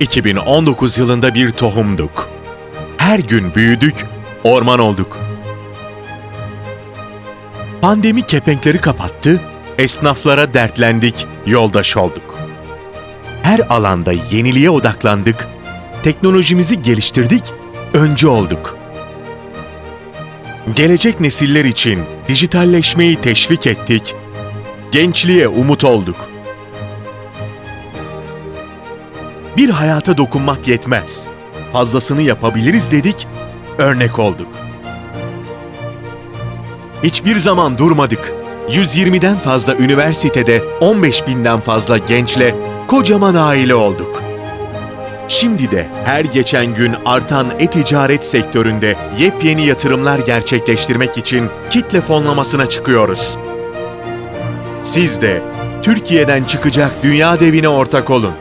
2019 yılında bir tohumduk. Her gün büyüdük, orman olduk. Pandemi kepenkleri kapattı, esnaflara dertlendik, yoldaş olduk. Her alanda yeniliğe odaklandık, teknolojimizi geliştirdik, öncü olduk. Gelecek nesiller için dijitalleşmeyi teşvik ettik, gençliğe umut olduk. Bir hayata dokunmak yetmez. Fazlasını yapabiliriz dedik, örnek olduk. Hiçbir zaman durmadık. 120'den fazla üniversitede 15 binden fazla gençle kocaman aile olduk. Şimdi de her geçen gün artan e-ticaret sektöründe yepyeni yatırımlar gerçekleştirmek için kitle fonlamasına çıkıyoruz. Siz de Türkiye'den çıkacak dünya devine ortak olun.